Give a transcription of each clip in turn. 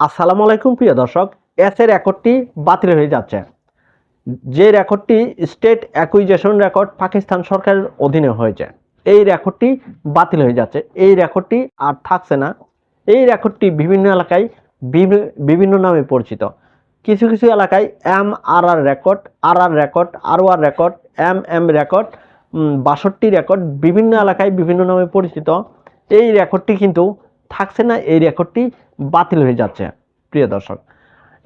আসসালামু আলাইকুম প্রিয় দর্শক এস এর রেকর্ডটি বাতিল হয়ে যাচ্ছে। যে রেকর্ডটি স্টেট অ্যাকুইজেশন রেকর্ড পাকিস্তান সরকারের অধীনে হয়েছে, এই রেকর্ডটি বাতিল হয়ে যাচ্ছে। এই রেকর্ডটি আর থাকছে না। এই রেকর্ডটি বিভিন্ন এলাকায় বিভি- বিভিন্ন নামে পরিচিত। কিছু কিছু এলাকায় M R R record, R R record, R R record, M M record বাষট্টি রেকর্ড, বিভিন্ন এলাকায় বিভিন্ন নামে পরিচিত। এই রেকর্ডটি কিন্তু থাকছে না, এই রেকর্ডটি বাতিল হয়ে যাচ্ছে, প্রিয় দর্শক।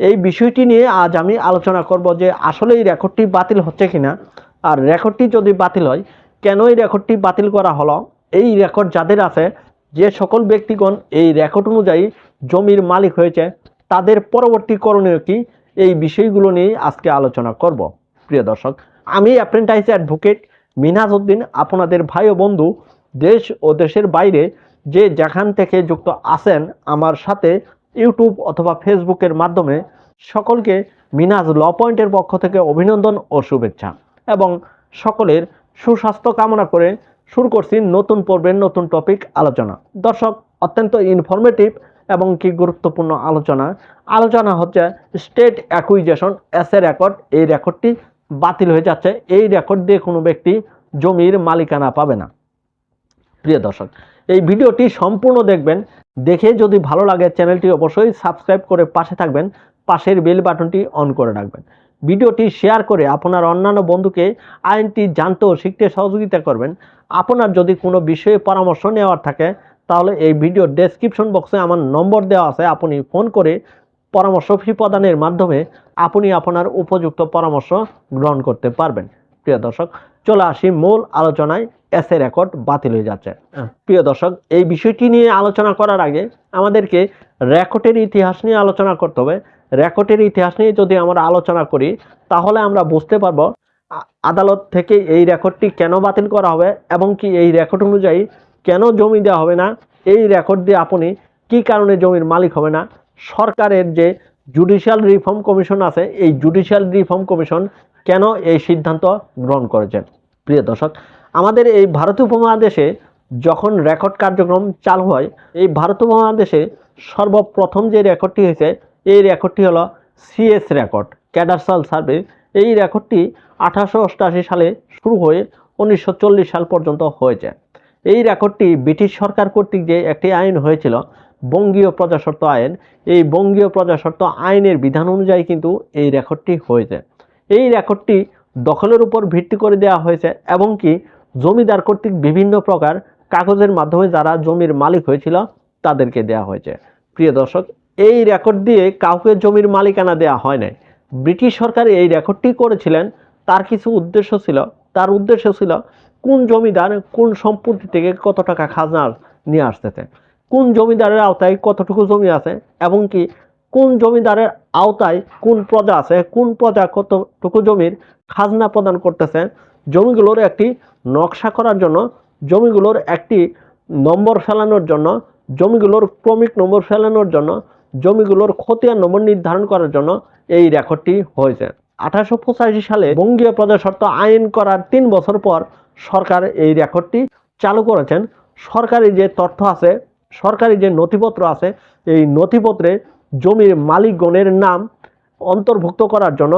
এই বিষয়টি নিয়ে আজ আমি আলোচনা করব যে আসলে এই রেকর্ডটি বাতিল হচ্ছে কিনা, আর রেকর্ডটি যদি বাতিল হয়, কেন এই রেকর্ডটি বাতিল করা হলো? এই রেকর্ড যাদের আছে, যে সকল ব্যক্তিগণ এই রেকর্ড অনুযায়ী জমির মালিক হয়েছে, তাদের পরবর্তী করণীয় কি? এই বিষয়গুলো নিয়ে আজকে আলোচনা করব, প্রিয় দর্শক। আমি অ্যাপ্রেন্টাইজ অ্যাডভোকেট মিনহাজ উদ্দিন, আপনাদের ভাই ও বন্ধু, দেশ ও দেশের বাইরে যে যেখান থেকে যুক্ত আছেন আমার সাথে ইউটিউব অথবা ফেসবুকের মাধ্যমে সকলকে মিনাজ ল পয়েন্টের পক্ষ থেকে অভিনন্দন ও শুভেচ্ছা। এবং সকলের সুস্বাস্থ্য কামনা করে শুরু করছি নতুন পর্বের নতুন টপিক আলোচনা। দর্শক, অত্যন্ত ইনফরমেটিভ এবং কি গুরুত্বপূর্ণ আলোচনা। আলোচনা হচ্ছে state acquisition S A record এই রেকর্ডটি বাতিল হয়ে যাচ্ছে। এই রেকর্ড দিয়ে কোনো ব্যক্তি জমির মালিকানা পাবে না। প্রিয় দর্শক এই ভিডিওটি সম্পূর্ণ দেখবেন। দেখে যদি ভালো লাগে চ্যানেলটি অবশ্যই সাবস্ক্রাইব করে পাশে থাকবেন, পাশের বেল বাটনটি অন করে রাখবেন। ভিডিওটি শেয়ার করে আপনার অন্যান্য বন্ধুকে আইনটি জানতে ও শিখতে সহযোগিতা করবেন। আপনার যদি কোনো বিষয়ে পরামর্শ নেওয়ার থাকে, তাহলে এই ভিডিও ডেসক্রিপশন বক্সে আমার নম্বর দেওয়া আছে। আপনি ফোন করে পরামর্শ ফি প্রদানের মাধ্যমে আপনি আপনার উপযুক্ত পরামর্শ গ্রহণ করতে পারবেন। প্রিয় দর্শক, চলে আসি মূল আলোচনায়। এস রেকর্ড বাতিল হয়ে যাচ্ছে। প্রিয় দর্শক এই বিষয়টি নিয়ে আলোচনা করার আগে আমাদেরকে রেকর্ডের ইতিহাস নিয়ে আলোচনা করতে হবে। রেকর্ডের ইতিহাস নিয়ে যদি আমরা আলোচনা করি তাহলে আমরা বুঝতে পারব আদালত থেকে এই রেকর্ডটি কেন বাতিল করা হবে এবং কি এই রেকর্ড অনুযায়ী কেন জমি দেওয়া হবে না? এই রেকর্ড দিয়ে আপনি কি কারণে জমির মালিক হবে না? সরকারের যে জুডিশিয়াল রিফর্ম কমিশন আছে এই জুডিশিয়াল রিফর্ম কমিশন কেন এই সিদ্ধান্ত গ্রহণ করেছেন প্রিয় দর্শক, আমাদের এই ভারত উপমহাদেশে যখন রেকর্ড কার্যক্রম চালু হয়, এই ভারত উপমহাদেশে সর্বপ্রথম যে রেকর্ডটি হয়েছে, এই রেকর্ডটি হলো সিএস রেকর্ড ক্যাডারসাল সার্ভে। এই রেকর্ডটি আঠারোশো সালে শুরু হয়ে উনিশশো চল্লিশ সাল পর্যন্ত হয়েছে। এই রেকর্ডটি ব্রিটিশ সরকার কর্তৃক যে একটি আইন হয়েছিল, বঙ্গীয় প্রজাস্বত্ব আইন, এই বঙ্গীয় প্রজাস্বত্ব আইনের বিধান অনুযায়ী কিন্তু এই রেকর্ডটি হয়েছে। এই রেকর্ডটি দখলের উপর ভিত্তি করে দেওয়া হয়েছে এবং কি জমিদার কর্তৃক বিভিন্ন প্রকার কাগজের মাধ্যমে যারা জমির মালিক হয়েছিল তাদেরকে দেওয়া হয়েছে। প্রিয় দর্শক, এই রেকর্ড দিয়ে কাউকে জমির মালিকানা দেওয়া হয় নাই। ব্রিটিশ সরকার এই রেকর্ডটি করেছিলেন। তার কিছু উদ্দেশ্য ছিল। তার উদ্দেশ্য ছিল কোন জমিদার কোন সম্পত্তি থেকে কত টাকা খাজনা নিয়ে আসতেছে, কোন জমিদারের আওতায় কতটুকু জমি আছে এবং কি কোন জমিদারের আওতায় কোন প্রজা আছে, কোন প্রজা কতটুকু জমির খাজনা প্রদান করতেছে, জমিগুলোর একটি নকশা করার জন্য, জমিগুলোর একটি নম্বর ফেলানোর জন্য, জমিগুলোর ক্রমিক নম্বর ফেলানোর জন্য, জমিগুলোর খতিয়ান নম্বর নির্ধারণ করার জন্য এই রেকর্ডটি হয়েছে। আঠারোশো পঁচাশি সালে বঙ্গীয় প্রজা প্রজাস্বত্ব আইন করার তিন বছর পর সরকার এই রেকর্ডটি চালু করেছেন। সরকারি যে তথ্য আছে, সরকারি যে নথিপত্র আছে, এই নথিপত্রে জমির মালিকগণের নাম অন্তর্ভুক্ত করার জন্য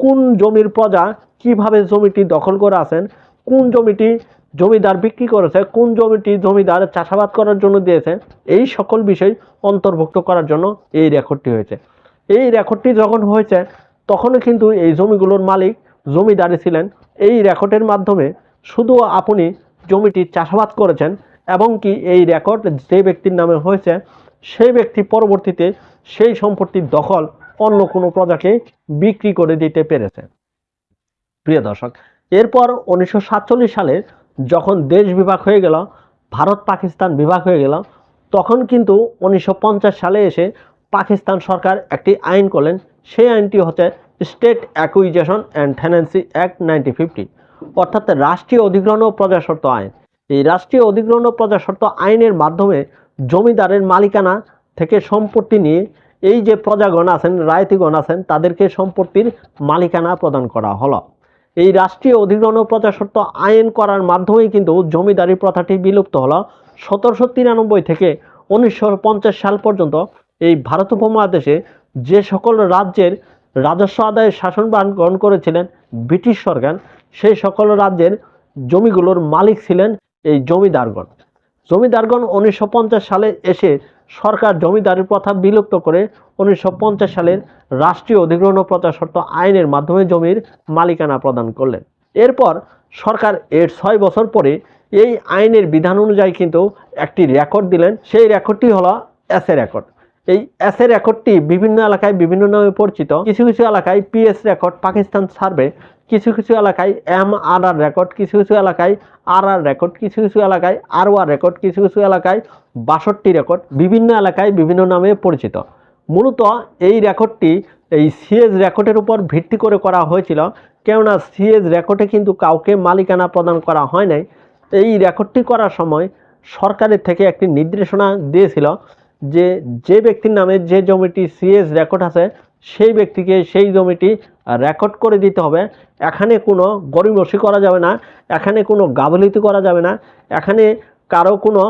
কোন জমির প্রজা কীভাবে জমিটি দখল করে আছেন, কোন জমিটি জমিদার বিক্রি করেছে, কোন জমিটি জমিদার চাষাবাদ করার জন্য দিয়েছে, এই সকল বিষয় অন্তর্ভুক্ত করার জন্য এই রেকর্ডটি হয়েছে। এই রেকর্ডটি যখন হয়েছে তখনও কিন্তু এই জমিগুলোর মালিক জমিদারি ছিলেন। এই রেকর্ডের মাধ্যমে শুধু আপনি জমিটি চাষাবাদ করেছেন, এবং কি এই রেকর্ড যে ব্যক্তির নামে হয়েছে সেই ব্যক্তি পরবর্তীতে সেই সম্পত্তির দখল অন্য কোনো প্রজাকে বিক্রি করে দিতে পেরেছে। প্রিয় দর্শক, এরপর উনিশশো সাতচল্লিশ সালে যখন দেশ বিভাগ হয়ে গেল, ভারত পাকিস্তান বিভাগ হয়ে গেল, তখন কিন্তু উনিশশো পঞ্চাশ সালে এসে পাকিস্তান সরকার একটি আইন করলেন। সেই আইনটি হচ্ছে state acquisition and tenancy act nineteen fifty, অর্থাৎ রাষ্ট্রীয় অধিগ্রহণ ও প্রজাস্বত্ব আইন। এই রাষ্ট্রীয় অধিগ্রহণ ও প্রজাস্বত্ব আইনের মাধ্যমে জমিদারের মালিকানা থেকে সম্পত্তি নিয়ে এই যে প্রজাগণ আছেন, রায়তিগণ আছেন, তাদেরকে সম্পত্তির মালিকানা প্রদান করা হলো। এই রাষ্ট্রীয় অধিগ্রহণ ও প্রজাস্বত্ব আইন করার মাধ্যমেই কিন্তু জমিদারি প্রথাটি বিলুপ্ত হলো। সতেরোশো তিরানব্বই থেকে উনিশশো পঞ্চাশ সাল পর্যন্ত এই ভারত উপমহাদেশে যে সকল রাজ্যের রাজস্ব আদায়ের শাসনবান গ্রহণ করেছিলেন ব্রিটিশ সরকার, সেই সকল রাজ্যের জমিগুলোর মালিক ছিলেন এই জমিদারগণ। জমিদারগণ উনিশশো পঞ্চাশ সালে এসে সরকার জমিদারি প্রথা বিলুপ্ত করে উনিশশো পঞ্চাশ সালের রাষ্ট্রীয় অধিগ্রহণ প্রচার শর্ত আইনের মাধ্যমে জমির মালিকানা প্রদান করলেন। এরপর সরকার এর ছয় বছর পরে এই আইনের বিধান অনুযায়ী কিন্তু একটি রেকর্ড দিলেন। সেই রেকর্ডটি হলো এসএ রেকর্ড এই এসএ রেকর্ডটি বিভিন্ন এলাকায় বিভিন্ন নামে পরিচিত। কিছু কিছু এলাকায় পিএস রেকর্ড, পাকিস্তান সার্ভে, কিছু কিছু এলাকায় এম আর আর রেকর্ড, কিছু কিছু এলাকায় আর আর রেকর্ড, কিছু কিছু এলাকায় আর ওয়ার রেকর্ড, কিছু কিছু এলাকায় বাষট্টি রেকর্ড, বিভিন্ন এলাকায় বিভিন্ন নামে পরিচিত। মূলত এই রেকর্ডটি এই সিএস রেকর্ডের উপর ভিত্তি করে করা হয়েছিল, কেননা সিএস রেকর্ডে কিন্তু কাউকে মালিকানা প্রদান করা হয় নাই। এই রেকর্ডটি করার সময় সরকারের থেকে একটি নির্দেশনা দিয়েছিল যে যে ব্যক্তির নামে যে জমিটি সিএস রেকর্ড আছে, সেই ব্যক্তিকে সেই জমিটি রেকর্ড করে দিতে হবে। এখানে কোনো গরিমসি করা যাবে না, এখানে কোনো গাবলিতি করা যাবে না, এখানে কারও কোনো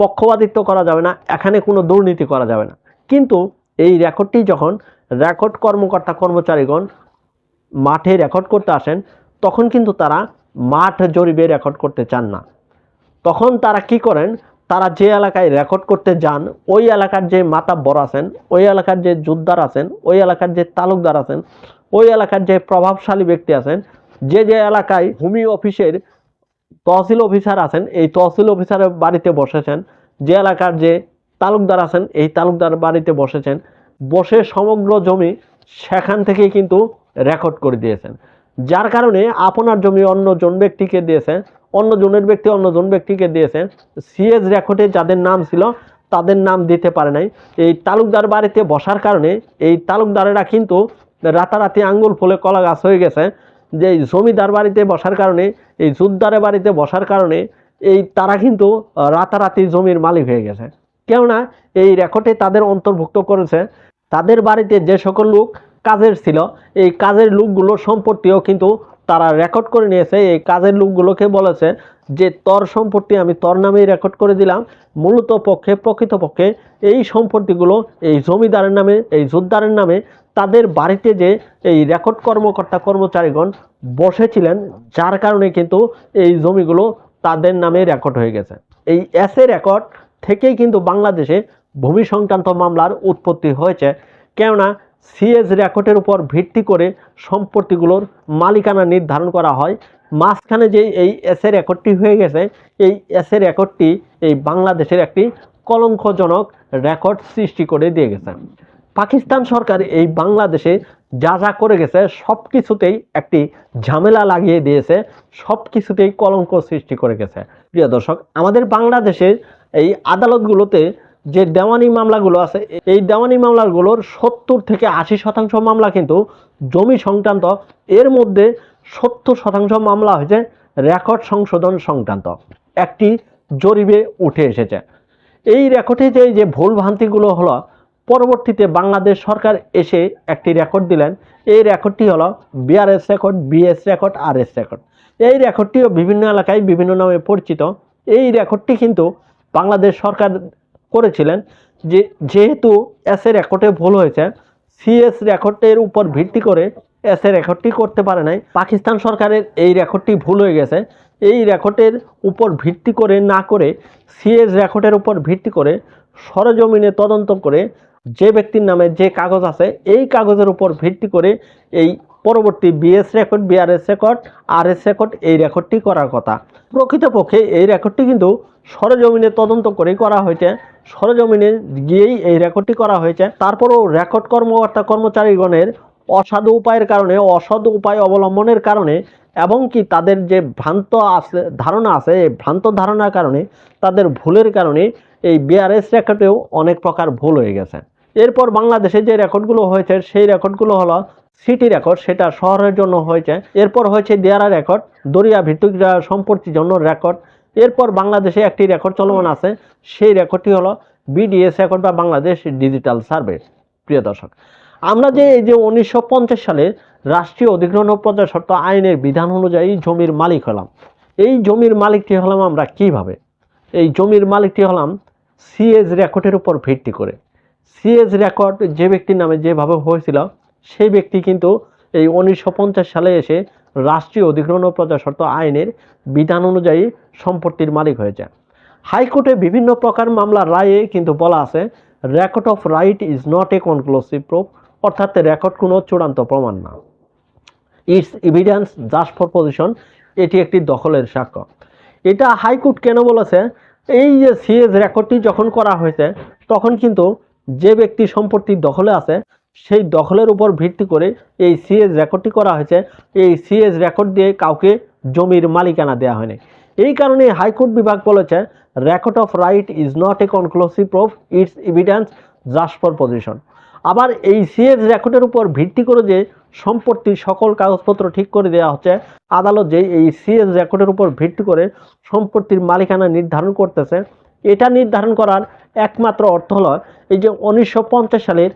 পক্ষপাতিত্ব করা যাবে না, এখানে কোনো দুর্নীতি করা যাবে না। কিন্তু এই রেকর্ডটি যখন রেকর্ড কর্মকর্তা কর্মচারীগণ মাঠে রেকর্ড করতে আসেন, তখন কিন্তু তারা মাঠ জরিপে রেকর্ড করতে চান না। তখন তারা কি করেন? তারা যে এলাকায় রেকর্ড করতে যান, ওই এলাকার যে মাতাব্বর আছেন, ওই এলাকার যে যোদ্ধার আছেন, ওই এলাকার যে তালুকদার আছেন, ওই এলাকার যে প্রভাবশালী ব্যক্তি আছেন, যে যে এলাকায় ভূমি অফিসের তহসিল অফিসার আছেন, এই তহসিল অফিসারের বাড়িতে বসেছেন, যে এলাকার যে তালুকদার আছেন, এই তালুকদার বাড়িতে বসেছেন, বসে সমগ্র জমি সেখান থেকেই কিন্তু রেকর্ড করে দিয়েছেন। যার কারণে আপনার জমি অন্য জন ব্যক্তিকে দিয়েছেন অন্য জনের ব্যক্তি অন্য জন ব্যক্তিকে দিয়েছেন সিএস রেকর্ডে যাদের নাম ছিল, তাদের নাম দিতে পারে নাই। এই তালুকদার বাড়িতে বসার কারণে এই তালুকদারেরা কিন্তু রাতারাতি আঙ্গুল ফুলে কলা গাছ হয়ে গেছে। যে এই জমিদার বাড়িতে বসার কারণে, এই জুদ্দারের বাড়িতে বসার কারণে, এই তারা কিন্তু রাতারাতি জমির মালিক হয়ে গেছে। কেননা, এই রেকর্ডে তাদের অন্তর্ভুক্ত করেছে। তাদের বাড়িতে যে সকল লোক কাজের ছিল। এই কাজের লোকগুলোর সম্পত্তিও কিন্তু তারা রেকর্ড করে নিয়েছে। এই কাজের লোকগুলোকে বলেছে যে, তর সম্পত্তি আমি তর নামেই রেকর্ড করে দিলাম। মূলত পক্ষে, প্রকৃতপক্ষে এই সম্পত্তিগুলো এই জমিদারের নামে, এই জোরদারের নামে তাদের বাড়িতে যে এই রেকর্ড কর্মকর্তা, কর্মচারীগণ বসেছিলেন, যার কারণে কিন্তু এই জমিগুলো তাদের নামে রেকর্ড হয়ে গেছে। এই এসএ রেকর্ড থেকেই কিন্তু বাংলাদেশে ভূমি সংক্রান্ত মামলার উৎপত্তি হয়েছে। কেননা সিএস রেকর্ডের উপর ভিত্তি করে সম্পত্তিগুলোর মালিকানা নির্ধারণ করা হয়। মাঝখানে যে এই এসএ রেকর্ডটি হয়ে গেছে, এই এসএ রেকর্ডটি এই বাংলাদেশের একটি কলঙ্কজনক রেকর্ড সৃষ্টি করে দিয়ে গেছে। পাকিস্তান সরকার এই বাংলাদেশে যা যা করে গেছে সব কিছুতেই একটি ঝামেলা লাগিয়ে দিয়েছে সব কিছুতেই কলঙ্ক সৃষ্টি করে গেছে। প্রিয় দর্শক, আমাদের বাংলাদেশের এই আদালতগুলোতে যে দেওয়ানি মামলাগুলো আছে, এই দেওয়ানি মামলাগুলোর সত্তর থেকে আশি শতাংশ মামলা কিন্তু জমি সংক্রান্ত। এর মধ্যে সত্তর শতাংশ মামলা হয়েছে রেকর্ড সংশোধন সংক্রান্ত। একটি জরিপে উঠে এসেছে। এই রেকর্ডে যে যে ভুল ভ্রান্তিগুলো হলো, পরবর্তীতে বাংলাদেশ সরকার এসে একটি রেকর্ড দিলেন। এই রেকর্ডটি হলো BRS record, BS record R S record. এই রেকর্ডটিও বিভিন্ন এলাকায় বিভিন্ন নামে পরিচিত। এই রেকর্ডটি কিন্তু বাংলাদেশ সরকার করেছিলেন যে যেহেতু এস এ রেকর্ডে ভুল হয়েছে সিএস রেকর্ডের উপর ভিত্তি করে এস রেকর্ডটি করতে পারে নাই। পাকিস্তান সরকারের এই রেকর্ডটি ভুল হয়ে গেছে। এই রেকর্ডের উপর ভিত্তি করে না করে সিএস রেকর্ডের উপর ভিত্তি করে সরজমিনে তদন্ত করে যে ব্যক্তির নামে যে কাগজ আছে, এই কাগজের উপর ভিত্তি করে এই পরবর্তী BS record BRS record R S record এই রেকর্ডটি করার কথা। প্রকৃতপক্ষে এই রেকর্ডটি কিন্তু সরজমিনে তদন্ত করেই করা হয়েছে। সরজমিনে গিয়েই এই রেকর্ডটি করা হয়েছে। তারপরও রেকর্ড কর্মকর্তা কর্মচারীগণের অসাধু উপায়ের কারণে, অসাধু উপায় অবলম্বনের কারণে এবং কি তাদের যে ভ্রান্ত আছে, ধারণা আছে, এই ভ্রান্ত ধারণার কারণে তাদের ভুলের কারণে এই বিআরএস রেকর্ডেও অনেক প্রকার ভুল হয়ে গেছে। এরপর বাংলাদেশে যে রেকর্ডগুলো হয়েছে, সেই রেকর্ডগুলো হলো সিটি রেকর্ড, সেটা শহরের জন্য হয়েছে। এরপর হয়েছে দেয়ারা রেকর্ড, দরিয়া ভিত্তিক সম্পত্তির জন্য রেকর্ড এরপর বাংলাদেশে একটি রেকর্ড চলমান আছে। সেই রেকর্ডটি হলো বিডিএস রেকর্ড বা বাংলাদেশ ডিজিটাল সার্ভে প্রিয় দর্শক, আমরা যে এই যে উনিশশো পঞ্চাশ সালে রাষ্ট্রীয় অধিগ্রহণ শর্ত আইনের বিধান অনুযায়ী জমির মালিক হলাম, এই জমির মালিকটি হলাম আমরা কীভাবে? এই জমির মালিকটি হলাম সিএস রেকর্ডের উপর ভিত্তি করে। সিএস রেকর্ড যে ব্যক্তির নামে যেভাবে হয়েছিল, সেই ব্যক্তি কিন্তু এই উনিশশো পঞ্চাশ সালে এসে রাষ্ট্রীয় অধিগ্রহণ ও প্রজাস্বত্ব আইনের বিধান অনুযায়ী সম্পত্তির মালিক হয়েছে। হাইকোর্টে বিভিন্ন প্রকার মামলার রায়ে কিন্তু বলা আছে record of right is not a conclusive proof অর্থাৎ রেকর্ড কোনো চূড়ান্ত প্রমাণ না। It's evidence just for position এটি একটি দখলের সাক্ষ্য। এটা হাইকোর্ট কেন বলেছে? এই যে সিএস রেকর্ডটি যখন করা হয়েছে, তখন কিন্তু যে ব্যক্তি সম্পত্তি দখলে আছে সেই দখলের উপর ভিত্তি করে এই সিএস রেকর্ডটি করা হয়েছে। এই সিএস রেকর্ড দিয়ে কাউকে জমির মালিকানা দেওয়া হয়নি। এই কারণে হাইকোর্ট বিভাগ বলেছে record of right is not a conclusive proof it's evidence just for position আবার এই সিএস রেকর্ডের উপর ভিত্তি করে যে সম্পত্তির সকল কাগজপত্র ঠিক করে দেওয়া হচ্ছে, আদালত যে এই সিএস রেকর্ডের উপর ভিত্তি করে সম্পত্তির মালিকানা নির্ধারণ করতেছে, এটা নির্ধারণ করার একমাত্র অর্থ হলো এই যে উনিশশো পঞ্চাশ সালের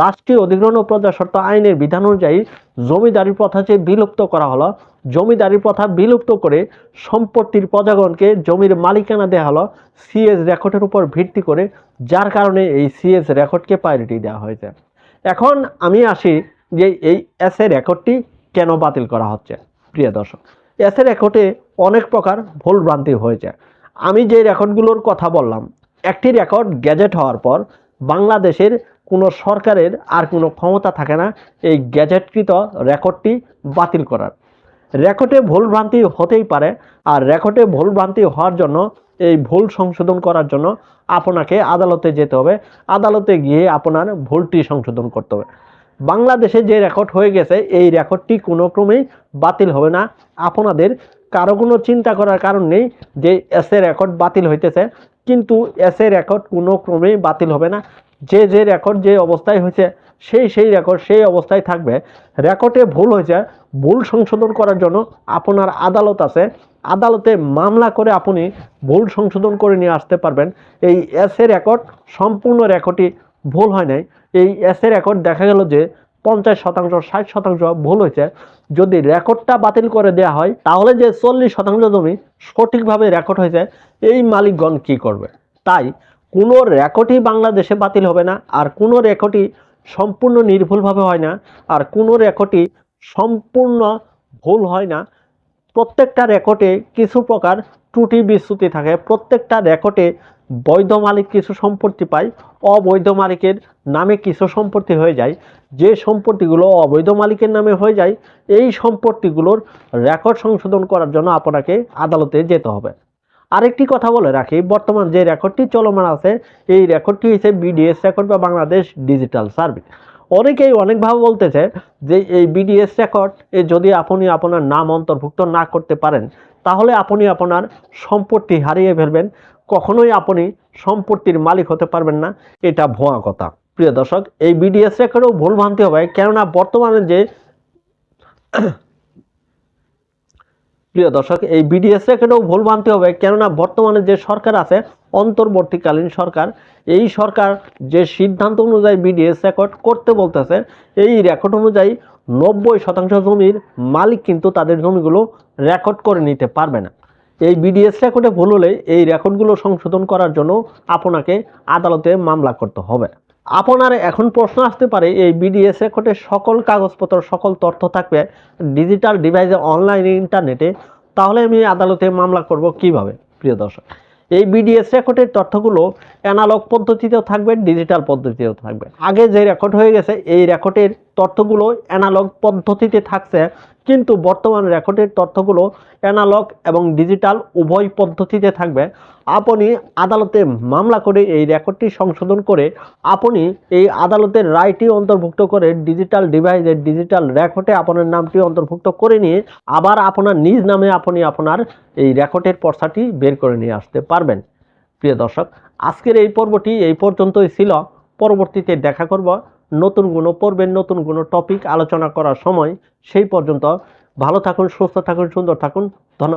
রাষ্ট্রীয় অধিগ্রহণ ও প্রজাস্বত্ব আইনের বিধান অনুযায়ী জমিদারি প্রথা যে বিলুপ্ত করা হলো জমিদারি প্রথা বিলুপ্ত করে সম্পত্তির প্রজাগণকে জমির মালিকানা দেওয়া হলো সিএস রেকর্ডের উপর ভিত্তি করে, যার কারণে এই সিএস রেকর্ডকে প্রায়োরিটি দেওয়া হয়েছে। এখন আমি আসি যে এই এস এ রেকর্ডটি কেন বাতিল করা হচ্ছে? প্রিয় দর্শক এস এ রেকর্ডে অনেক প্রকার ভুল ভ্রান্তি হয়েছে। আমি যে রেকর্ডগুলোর কথা বললাম একটি রেকর্ড গ্যাজেট হওয়ার পর বাংলাদেশের কোনো সরকারের আর কোনো ক্ষমতা থাকে না এই গ্যাজেটকৃত রেকর্ডটি বাতিল করার। রেকর্ডে ভুলভ্রান্তি হতেই পারে আর রেকর্ডে ভুলভ্রান্তি হওয়ার জন্য এই ভুল সংশোধন করার জন্য আপনাকে আদালতে যেতে হবে। আদালতে গিয়ে আপনার ভুলটি সংশোধন করতে হবে। বাংলাদেশে যে রেকর্ড হয়ে গেছে এই রেকর্ডটি কোনো ক্রমেই বাতিল হবে না। আপনাদের কারও কোনো চিন্তা করার কারণ নেই যে এসে রেকর্ড বাতিল হইতেছে। কিন্তু এস রেকর্ড কোনো ক্রমেই বাতিল হবে না। যে যে রেকর্ড যে অবস্থায় হয়েছে, সেই সেই রেকর্ড সেই অবস্থায় থাকবে। রেকর্ডে ভুল হয়েছে, ভুল সংশোধন করার জন্য আপনার আদালত আছে। আদালতে মামলা করে আপনি ভুল সংশোধন করে নিয়ে আসতে পারবেন। এই এস রেকর্ড সম্পূর্ণ রেকর্ডটি ভুল হয় নাই। এই এস রেকর্ড দেখা গেল যে পঞ্চাশ শতাংশ, ষাট শতাংশ ভুল হয়েছে। যদি রেকর্ডটা বাতিল করে দেওয়া হয়, তাহলে যে চল্লিশ শতাংশ জমি সঠিকভাবে রেকর্ড হয়েছে, এই মালিকগণ কি করবে? তাই কোনো রেকর্ডই বাংলাদেশে বাতিল হবে না, আর কোনো রেকর্ডই সম্পূর্ণ নির্ভুলভাবে হয় না, আর কোনো রেকর্ডই সম্পূর্ণ ভুল হয় না। প্রত্যেকটা রেকর্ডে কিছু প্রকার ত্রুটি বিচ্যুতি থাকে, প্রত্যেকটা রেকর্ডে বৈধ মালিক কিছু সম্পত্তি পায়, অবৈধ মালিকের নামে কিছু সম্পত্তি হয়ে যায়। যে সম্পত্তিগুলো অবৈধ মালিকের নামে হয়ে যায়, এই সম্পত্তিগুলোর রেকর্ড সংশোধন করার জন্য আপনাকে আদালতে যেতে হবে। আরেকটি কথা বলে রাখি, বর্তমান যে রেকর্ডটি চলমান আছে, এই রেকর্ডটি হচ্ছে বিডিএস রেকর্ড বা বাংলাদেশ ডিজিটাল সার্ভিস অনেকেই অনেকভাবে বলতেছে যে এই বিডিএস রেকর্ড এ যদি আপনি আপনার নাম অন্তর্ভুক্ত না করতে পারেন, তাহলে আপনি আপনার সম্পত্তি হারিয়ে ফেলবেন। কখনোই আপনি সম্পত্তির মালিক হতে পারবেন না, এটা ভুয়া কথা। প্রিয় দর্শক, এই বিডিএস রেকর্ডও ভুল ভ্রান্তি হবে, কেননা বর্তমানে যে প্রিয় দর্শক, এই বিডিএস রেকর্ডেও ভুল মানতে হবে, কেননা বর্তমানে যে সরকার আছে, অন্তর্বর্তীকালীন সরকার, এই সরকার যে সিদ্ধান্ত অনুযায়ী বিডিএস রেকর্ড করতে বলতেছে, এই রেকর্ড অনুযায়ী নব্বই শতাংশ জমির মালিক কিন্তু তাদের জমিগুলো রেকর্ড করে নিতে পারবে না। এই বিডিএস রেকর্ডে ভুল হলে এই রেকর্ডগুলো সংশোধন করার জন্য আপনাকে আদালতে মামলা করতে হবে। আপনার এখন প্রশ্ন আসতে পারে, এই বিডিএস রেকর্ডের সকল কাগজপত্র, সকল তথ্য থাকবে ডিজিটাল ডিভাইসে অনলাইন ইন্টারনেটে তাহলে আমি আদালতে মামলা করব কীভাবে? প্রিয় দর্শক, এই বিডিএস রেকর্ডের তথ্যগুলো অ্যানালগ পদ্ধতিতেও থাকবে ডিজিটাল পদ্ধতিতেও থাকবে। আগে যে রেকর্ড হয়ে গেছে, এই রেকর্ডের তথ্যগুলো অ্যানালগ পদ্ধতিতে থাকছে, কিন্তু বর্তমান রেকর্ডের তথ্যগুলো অ্যানালগ এবং ডিজিটাল উভয় পদ্ধতিতে থাকবে। আপনি আদালতে মামলা করে এই রেকর্ডটি সংশোধন করে আপনি এই আদালতের রায়টি অন্তর্ভুক্ত করে ডিজিটাল ডিভাইসের ডিজিটাল রেকর্ডে আপনার নামটি অন্তর্ভুক্ত করে নিয়ে আবার আপনার নিজ নামে আপনি আপনার এই রেকর্ডের পর্সাটি বের করে নিয়ে আসতে পারবেন। প্রিয় দর্শক, আজকের এই পর্বটি এই পর্যন্তই ছিল। পরবর্তীতে দেখা করব। নতুন কোনো পর্বের নতুন কোনো টপিক আলোচনা করার সময় সেই পর্যন্ত ভালো থাকুন, সুস্থ থাকুন, সুন্দর থাকুন, ধন্যবাদ।